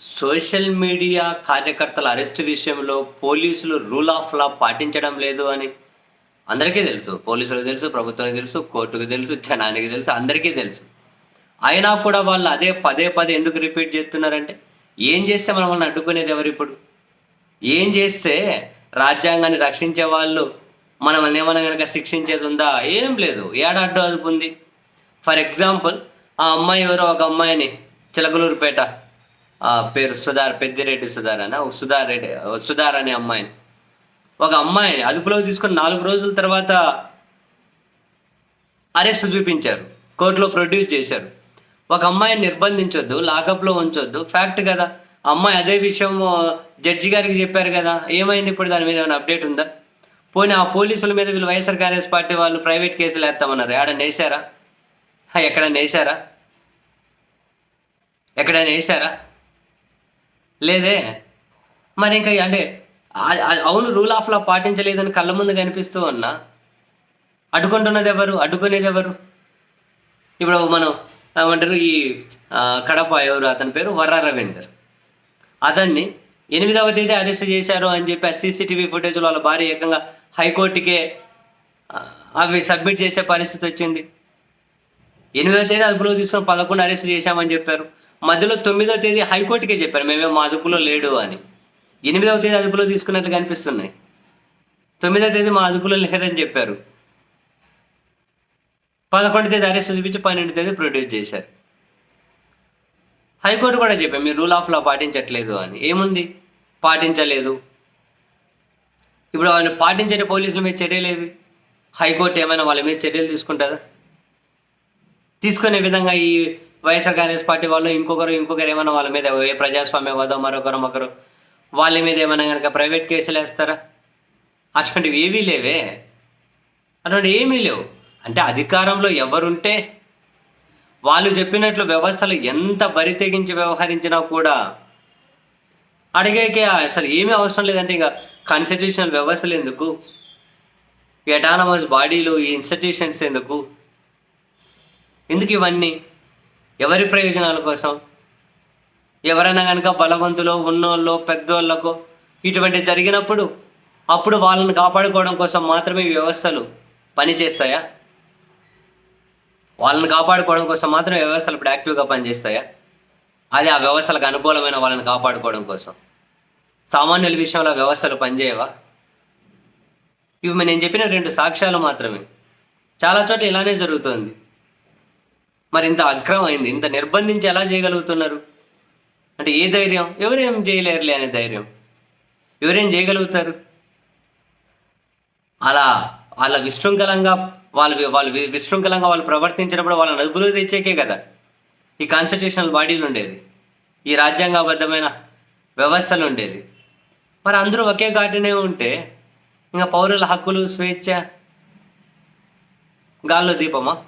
Social media కార్యకర్తల arrest విషయంలో పోలీసులు రూల్ ఆఫ్ లా పాటించడం లేదు అని అందరికీ తెలుసు. పోలీసులకు తెలుసు ప్రభుత్వానికి తెలుసు కోర్టుకు తెలుసు జనానికి తెలుసు అందరికీ తెలుసు. అయినా కూడా వాళ్ళు అదే పదే పదే ఎందుకు రిపీట్ చేస్తున్నారంటే ఏం చేస్తే మనం వాళ్ళని అడ్డుకునేది ఎవరు ఇప్పుడు? ఏం చేస్తే రాజ్యాంగాన్ని రక్షించే వాళ్ళు మనం ఏమైనా కనుక శిక్షించేది ఉందా? ఏం లేదు. ఏడ అడ్డు అదుపు ఉంది ఫర్ ఎగ్జాంపుల్ ఆ అమ్మాయి ఎవరో ఒక అమ్మాయిని చిలకలూరుపేట పేరు సుధార్ పెద్దిరెడ్డి సుధార్ అన్న సుధార్ రెడ్డి సుధార్ అనే అమ్మాయిని ఒక అమ్మాయిని అదుపులోకి తీసుకొని నాలుగు రోజుల తర్వాత అరెస్ట్ చూపించారు. కోర్టులో ప్రొడ్యూస్ చేశారు. ఒక అమ్మాయిని నిర్బంధించొద్దు లాకప్లో ఉంచొద్దు. ఫ్యాక్ట్ కదా. అమ్మాయి అదే విషయం జడ్జి గారికి చెప్పారు కదా. ఏమైంది ఇప్పుడు దాని మీద ఏమైనా అప్డేట్ ఉందా? పోనీ ఆ పోలీసుల మీద వీళ్ళు వైఎస్ఆర్ కాంగ్రెస్ పార్టీ వాళ్ళు ప్రైవేట్ కేసులు వేస్తామన్నారు. ఎక్కడ నేసారా? ఎక్కడ నేసారా? ఎక్కడ ఎక్కడైనా లేదే. మరి ఇంకా అంటే అవును రూల్ ఆఫ్ లా పాటించలేదని కళ్ళ ముందు కనిపిస్తూ ఉన్నా. అడ్డుకుంటున్నది ఎవరు అడ్డుకునేది ఎవరు ఇప్పుడు మనం ఏమంటారు ఈ కడప ఎవరు? అతని పేరు వర్ర రవీందర్. అతన్ని ఎనిమిదవ తేదీ అరెస్ట్ చేశారు అని చెప్పి ఆ సీసీటీవీ ఫుటేజ్ వాళ్ళ భార్య ఏకంగా హైకోర్టుకే అవి సబ్మిట్ చేసే పరిస్థితి వచ్చింది. ఎనిమిదవ తేదీ అదుపులో తీసుకొని పదకొండు అరెస్ట్ చేశామని చెప్పారు. మధ్యలో తొమ్మిదవ తేదీ హైకోర్టుకే చెప్పారు మేమేమో మా అదుపులో లేడు అని. ఎనిమిదవ తేదీ అదుపులో తీసుకున్నట్టు కనిపిస్తున్నాయి తొమ్మిదవ తేదీ మా అదుపులో లేరని చెప్పారు. పదకొండు తేదీ అరెస్ట్ చూపించి పన్నెండు తేదీ ప్రొడ్యూస్ చేశారు. హైకోర్టు కూడా చెప్పారు మీరు రూల్ ఆఫ్ లా పాటించట్లేదు అని. ఏముంది? పాటించలేదు. ఇప్పుడు వాళ్ళు పాటించని పోలీసుల మీద చర్యలేవి హైకోర్టు ఏమైనా వాళ్ళ మీద చర్యలు తీసుకుంటారా తీసుకునే విధంగా ఈ వైఎస్ఆర్ కాంగ్రెస్ పార్టీ వాళ్ళు ఇంకొకరు ఇంకొకరు ఏమైనా వాళ్ళ మీద ఏ ప్రజాస్వామ్యవాదో మరొకరు ఒకరు వాళ్ళ మీద ఏమైనా కనుక ప్రైవేట్ కేసులు వేస్తారా? అటువంటివి ఏవీ లేవే. అటువంటి ఏమీ లేవు. అంటే అధికారంలో ఎవరుంటే వాళ్ళు చెప్పినట్లు వ్యవస్థలు ఎంత బరి తెగించి వ్యవహరించినా కూడా అడిగేకే అసలు ఏమీ అవసరం లేదంటే ఇంకా కాన్స్టిట్యూషనల్ వ్యవస్థలు ఎందుకు? ఎటానమస్ బాడీలు ఈ ఇన్స్టిట్యూషన్స్ ఎందుకు? ఎందుకు ఇవన్నీ? ఎవరి ప్రయోజనాల కోసం? ఎవరైనా కనుక బలవంతులు ఉన్నోళ్ళు పెద్దోళ్ళకు ఇటువంటి జరిగినప్పుడు అప్పుడు వాళ్ళని కాపాడుకోవడం కోసం మాత్రమే వ్యవస్థలు పనిచేస్తాయా? వాళ్ళని కాపాడుకోవడం కోసం మాత్రమే వ్యవస్థలు ఇప్పుడు యాక్టివ్గా పనిచేస్తాయా? అది ఆ వ్యవస్థలకు అనుకూలమైన వాళ్ళని కాపాడుకోవడం కోసం. సామాన్యుల విషయంలో వ్యవస్థలు పనిచేయవా? ఇవి నేను చెప్పిన రెండు సాక్ష్యాలు మాత్రమే. చాలా చోట్ల ఇలానే జరుగుతుంది. మరి ఇంత అయింది ఇంత నిర్బంధించి ఎలా చేయగలుగుతున్నారు? అంటే ఏ ధైర్యం? ఎవరేం చేయలేరులే అనే ధైర్యం. ఎవరేం చేయగలుగుతారు? అలా వాళ్ళ విశృంఖలంగా వాళ్ళు వాళ్ళు విశృంఖలంగా వాళ్ళు ప్రవర్తించినప్పుడు వాళ్ళని నదుపులు తెచ్చేకే కదా. ఈ కాన్స్టిట్యూషనల్ బాడీలు ఉండేది. ఈ రాజ్యాంగబద్ధమైన వ్యవస్థలు ఉండేది. మరి అందరూ ఒకే ఘాటునే ఉంటే ఇంకా పౌరుల హక్కులు స్వేచ్ఛ గాల్లో దీపమా?